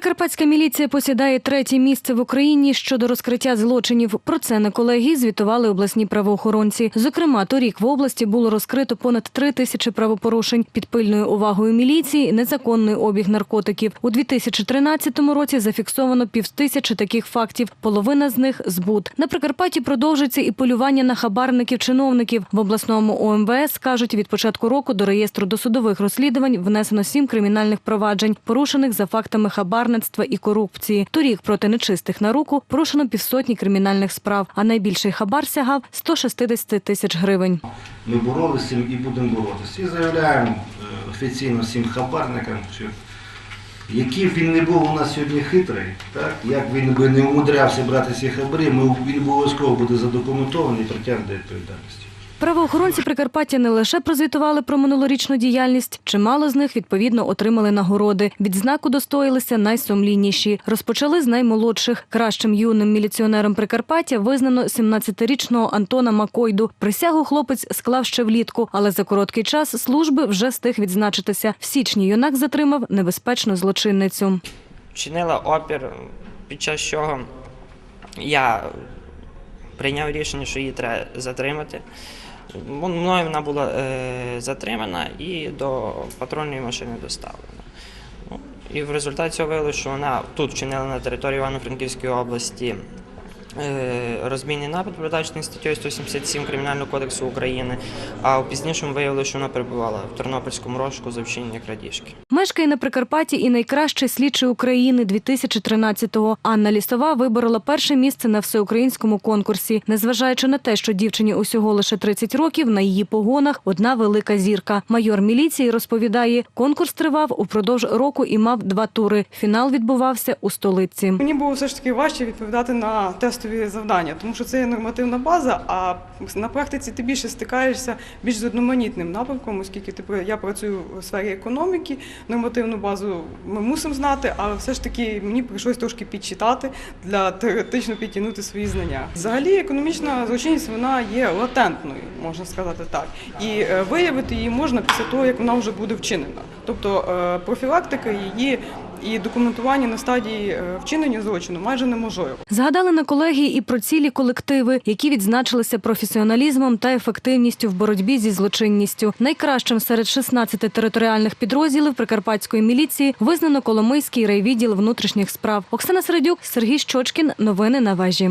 Прикарпатська міліція посідає третє місце в Україні щодо розкриття злочинів. Про це на колегії звітували обласні правоохоронці. Зокрема, торік в області було розкрито понад три тисячі правопорушень під пильною увагою міліції, незаконний обіг наркотиків. У 2013 році зафіксовано півтисячі таких фактів. Половина з них збут. На Прикарпатті продовжується і полювання на хабарників-чиновників. В обласному ОМВС кажуть, від початку року до реєстру досудових розслідувань внесено сім кримінальних проваджень, порушених за фактами хабарництва і корупції. Торік проти нечистих на руку порушено півсотні кримінальних справ, а найбільший хабар сягав 160 тисяч гривень. Ми боролися і будемо боротися. І заявляємо е, офіційно всім хабарникам, що який він не був у нас сьогодні хитрий, так, як він би не умудрявся брати ці хабарі, ми, він обов'язково буде задокументований і притягнений до відповідальності. Правоохоронці Прикарпаття не лише прозвітували про минулорічну діяльність, чимало з них відповідно отримали нагороди. Відзнаку достоїлися найсумлінніші. Розпочали з наймолодших. Кращим юним міліціонером Прикарпаття визнано 17-річного Антона Макойду. Присягу хлопець склав ще влітку, але за короткий час служби вже встиг відзначитися. В січні юнак затримав небезпечну злочинницю. Чинила опір, під час чого я прийняв рішення, що її треба затримати. Мною вона була е, затримана і до патрульної машини доставлена. Ну, і в результаті цього виявилося, що вона тут вчинила на території Івано-Франківської області е, розбійний напад, передбачений статтею 177 Кримінального кодексу України, а в пізнішому виявилося, що вона перебувала в Тернопільському розшуку за вчинення крадіжки. Мешкає на Прикарпатті і найкращий слідчий України 2013-го. Анна Лісова виборола перше місце на всеукраїнському конкурсі. Незважаючи на те, що дівчині усього лише 30 років, на її погонах одна велика зірка. Майор міліції розповідає, конкурс тривав упродовж року і мав два тури. Фінал відбувався у столиці. Мені було все ж таки важче відповідати на тестові завдання, тому що це є нормативна база, а на практиці ти більше стикаєшся більш з одноманітним напрямком, оскільки ти я працюю у сфері економіки, нормативну базу ми мусимо знати, але все ж таки мені прийшлось трошки підчитати для теоретично підтягнути свої знання. Взагалі, економічна злочинність вона є латентною, можна сказати так, і е, виявити її можна після того, як вона вже буде вчинена. Тобто е, профілактика її і документування на стадії е, вчинення злочину майже неможливо. Згадали на колегії і про цілі колективи, які відзначилися професіоналізмом та ефективністю в боротьбі зі злочинністю. Найкращим серед 16 територіальних підрозділів прикарпатської міліції визнано Коломийський райвідділ внутрішніх справ. Оксана Середюк, Сергій Щочкін. Новини на вежі.